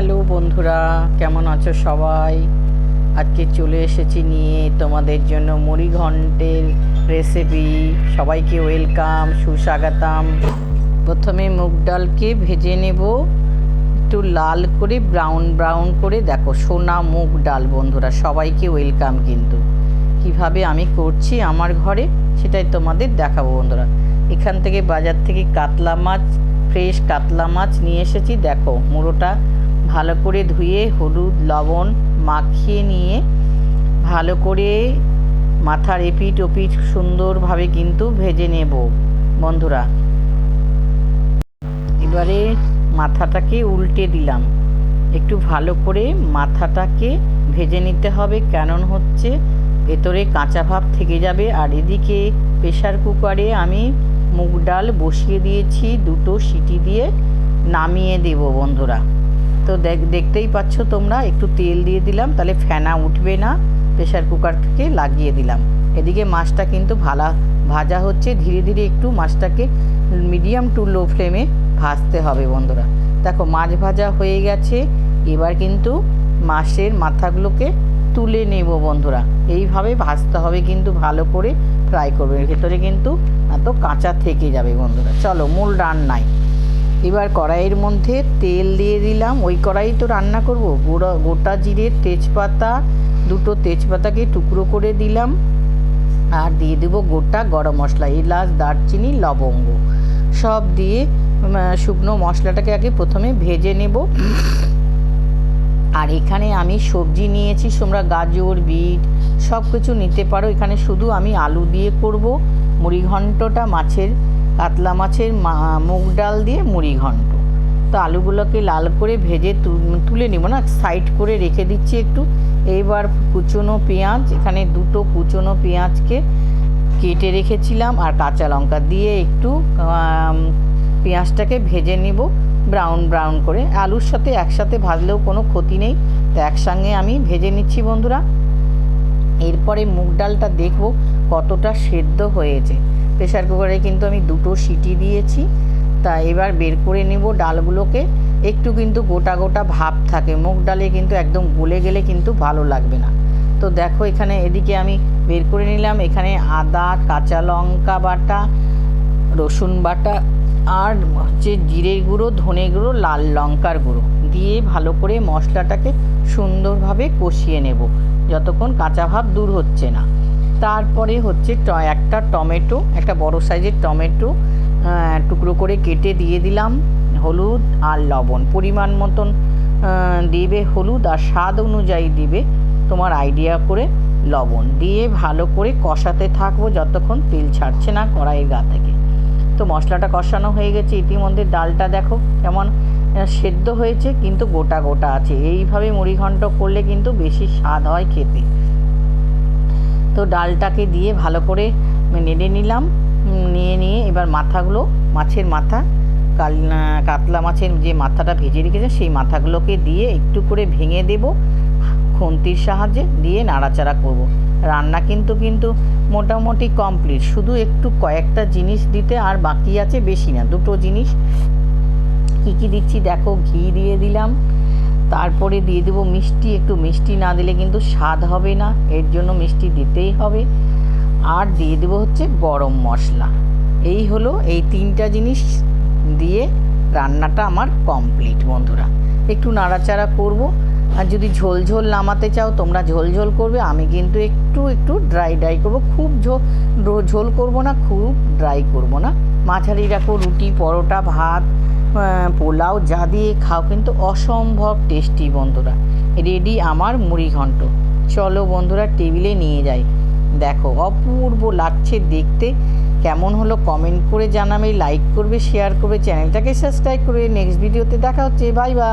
Hello বন্ধুরা, কেমন আছো সবাই? আজকে চলে এসেছি নিয়ে তোমাদের জন্য মুড়ি ঘন্টের রেসিপি সবাইকে ওয়েলকাম সুস্বাগতম। প্রথমে মুগ ডালকে ভেজে নেব। একটু লাল করে ব্রাউন ব্রাউন করে, দেখো সোনা মুগ ডাল বন্ধুরা, সবাইকে ওয়েলকাম কিন্তু। কীভাবে আমি করছি আমার ঘরে, সেটাই তোমাদের দেখাবো বন্ধুরা। এখান থেকে বাজার থেকে কাতলা মাছ ফ্রেশ কাতলা মাছ নিয়ে এসেছি, দেখো মুড়োটা ভালো করে ধুয়ে হলুদ, লবণ মাখিয়ে নিয়ে ভালো করে মাথার এপিট ওপিট সুন্দরভাবে কিন্তু ভেজে নেব, বন্ধুরা। এবারে মাথাটাকে উল্টে দিলাম। একটু ভালো করে মাথাটাকে ভেজে নিতে হবে কেনন হচ্ছে ভেতরে কাঁচা ভাব থেকে যাবে। আর এদিকে প্রেশার কুকারে আমি মুগ ডাল বসিয়ে দিয়েছি, দুটো সিটি দিয়ে নামিয়ে দেব, বন্ধুরা। তো দেখ, দেখতেই পাচ্ছ তোমরা, একটু তেল দিয়ে দিলাম, তাহলে ফেনা উঠবে না প্রেশার কুকারকে লাগিয়ে দিলাম। এদিকে মাছটা কিন্তু ভালা, ভাজা হচ্ছে, ধীরে ধীরে একটু মাছটাকে মিডিয়াম টু লো ফ্লেমে ভাজতে হবে বন্ধুরা। দেখো, মাছ ভাজা হয়ে গেছে, এবার কিন্তু মাছের মাথাগুলোকে তুলে নেব বন্ধুরা। এইভাবে ভাজতে হবে কিন্তু ভালো করে ফ্রাই করবে, ভেতরে কিন্তু এত কাঁচা থেকে যাবে বন্ধুরা। চলো, মূল রান্নায়। এবার কড়াইয়ের মধ্যে তেল দিয়ে দিলাম। ওই কড়াই তো রান্না করব। গোড়া, গোটা জিরে, তেজপাতা, দুটো তেজপাতাকে টুকরো করে দিলাম। আর দিয়ে দেবো গোটা গরম মশলা, এলাচ, দারচিনি, লবঙ্গ। সব দিয়ে শুকনো মশলাটাকে আগে প্রথমে ভেজে নেব। আর এখানে আমি সবজি নিয়েছি, তোমরা গাজর, বিট সব কিছু নিতে পারো। এখানে শুধু আমি আলু দিয়ে করব। মুড়ি ঘন্টটা মাছের কাতলা মাছের মুগ ডাল দিয়ে মুড়ি ঘন্ট। তো আলুগুলোকে লাল করে ভেজে তুলে নিব না, সাইড করে রেখে দিচ্ছি একটু। এইবার কুচনো পেঁয়াজ, এখানে দুটো কুচনো পেঁয়াজকে কেটে রেখেছিলাম আর কাঁচা লঙ্কা দিয়ে একটু পেঁয়াজটাকে ভেজে নিব, ব্রাউন ব্রাউন করে। আলুর সাথে একসাথে ভাজলেও কোনো ক্ষতি নেই, তো একসঙ্গে আমি ভেজে নিচ্ছি বন্ধুরা। এরপরে মুগ ডালটা দেখব কতটা সেদ্ধ হয়েছে। প্রেশার কুকারে কিন্তু আমি দুটো সিটি দিয়েছি। তা এবার বের করে নেব ডালগুলোকে। একটু কিন্তু গোটা গোটা ভাব থাকে। মুগ ডালে কিন্তু একদম গলে গেলে কিন্তু ভালো লাগবে না। তো দেখো এখানে এদিকে আমি বের করে নিলাম। এখানে আদা, কাঁচা লঙ্কা বাটা, রসুন বাটা আর হচ্ছে জিরে গুঁড়ো, ধনে গুঁড়ো, লাল লঙ্কার গুঁড়ো দিয়ে ভালো করে মশলাটাকে সুন্দরভাবে কষিয়ে নেব। যতক্ষণ কাঁচা ভাব দূর হচ্ছে না। তারপরে হচ্ছে একটা টমেটো, একটা বড় সাইজের টমেটো টুকরো করে কেটে দিয়ে দিলাম হলুদ আর লবণ। পরিমাণ মতন দিবে হলুদ আর স্বাদ অনুযায়ী দিবে তোমার আইডিয়া করে লবণ। দিয়ে ভালো করে কষাতে থাকব যতক্ষণ তেল ছাড়ছে না কড়াইয়ের গা থেকে। তো মশলাটা কষানো হয়ে গেছে, ইতিমধ্যে ডালটা দেখো কেমন সেদ্ধ হয়েছে কিন্তু গোটা গোটা আছে। এইভাবে মুড়ি ঘন্ট করলে কিন্তু বেশি স্বাদ হয় খেতে। তো ডালটাকে দিয়ে ভালো করে নেড়ে নিলাম। নিয়ে নিয়ে এবার মাথাগুলো, মাছের মাথা কাল কাতলা মাছের যে মাথাটা ভেজে রেখেছে, সেই মাথাগুলোকে দিয়ে একটু করে ভেঙে দেব। খুন্তির সাহায্যে দিয়ে নাড়াচাড়া করব। রান্না কিন্তু কিন্তু মোটামুটি কমপ্লিট। শুধু একটু কয়েকটা জিনিস দিতে আর বাকি আছে বেশি না। দুটো জিনিস কী কী দিচ্ছি দেখো, ঘি দিয়ে দিলাম। তারপরে দিয়ে দেবো মিষ্টি। একটু মিষ্টি না দিলে কিন্তু স্বাদ হবে না, এর জন্য মিষ্টি দিতেই হবে। আর দিয়ে দেবো হচ্ছে গরম মশলা। এই হলো এই তিনটা জিনিস দিয়ে রান্নাটা আমার কমপ্লিট বন্ধুরা। একটু নাড়াচাড়া করব। আর যদি ঝোল ঝোল নামাতে চাও, তোমরা ঝোল ঝোল করবে, আমি কিন্তু একটু একটু ড্রাই ড্রাই করব। খুব ঝো- রো- ঝোল করব না, খুব ড্রাই করব না। মাঝারি রাখো রুটি, পরোটা, ভাত পোলাও যা দিয়ে খাও কিন্তু অসম্ভব টেস্টি বন্ধুরা। রেডি আমার মুড়ি ঘন্ট। চলো বন্ধুরা টেবিলে নিয়ে যাই। দেখো, অপূর্ব লাগছে দেখতে। কেমন হলো কমেন্ট করে জানাবে লাইক করবে শেয়ার করবে চ্যানেলটাকে সাবস্ক্রাইব করবে নেক্সট ভিডিওতে দেখা হচ্ছে। Bye bye